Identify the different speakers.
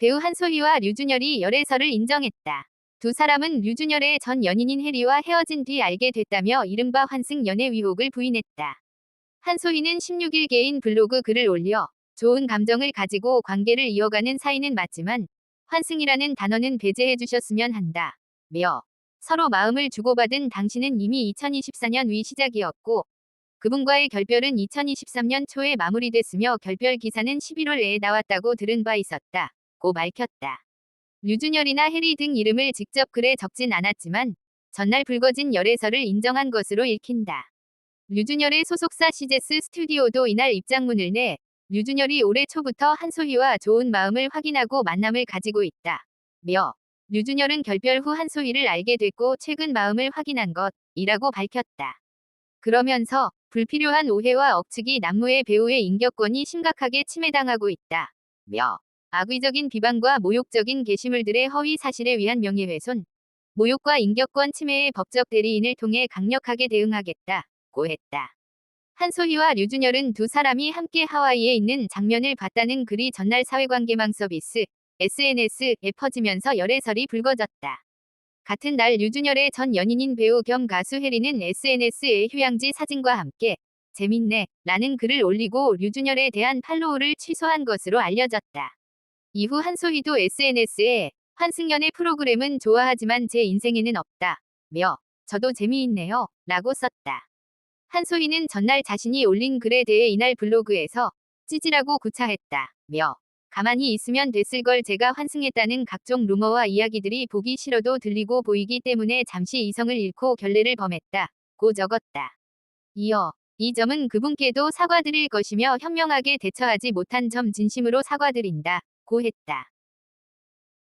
Speaker 1: 배우 한소희와 류준열이 열애설을 인정했다. 두 사람은 류준열의 전 연인인 해리와 헤어진 뒤 알게 됐다며 이른바 환승 연애 의혹을 부인했다. 한소희는 16일 개인 블로그 글을 올려 좋은 감정을 가지고 관계를 이어가는 사이는 맞지만 환승이라는 단어는 배제해 주셨으면 한다. 며 서로 마음을 주고받은 당신은 이미 2024년 위 시작이었고 그분과의 결별은 2023년 초에 마무리됐으며 결별 기사는 11월에 나왔다고 들은 바 있었다. 고 밝혔다. 류준열이나 해리 등 이름을 직접 글에 적진 않았지만 전날 불거진 열애설을 인정한 것으로 읽힌다. 류준열의 소속사 시제스 스튜디오도 이날 입장문을 내 류준열이 올해 초부터 한소희와 좋은 마음을 확인하고 만남을 가지고 있다. 며 류준열은 결별 후 한소희를 알게 됐고 최근 마음을 확인한 것이라고 밝혔다. 그러면서 불필요한 오해와 억측이 남무의 배우의 인격권이 심각하게 침해당하고 있다. 며 악의적인 비방과 모욕적인 게시물들의 허위 사실에 의한 명예훼손, 모욕과 인격권 침해의 법적 대리인을 통해 강력하게 대응하겠다. 고 했다. 한소희와 류준열은 두 사람이 함께 하와이에 있는 장면을 봤다는 글이 전날 사회관계망 서비스 SNS에 퍼지면서 열애설이 불거졌다. 같은 날 류준열의 전 연인인 배우 겸 가수 혜리는 SNS에 휴양지 사진과 함께 재밌네 라는 글을 올리고 류준열에 대한 팔로우를 취소한 것으로 알려졌다. 이후 한소희도 SNS에 환승연의 프로그램은 좋아하지만 제 인생에는 없다. 며 저도 재미있네요. 라고 썼다. 한소희는 전날 자신이 올린 글에 대해 이날 블로그에서 찌질하고 구차했다. 며 가만히 있으면 됐을 걸 제가 환승했다는 각종 루머와 이야기들이 보기 싫어도 들리고 보이기 때문에 잠시 이성을 잃고 결례를 범했다. 고 적었다. 이어 이 점은 그분께도 사과드릴 것이며 현명하게 대처하지 못한 점 진심으로 사과드린다. 했다.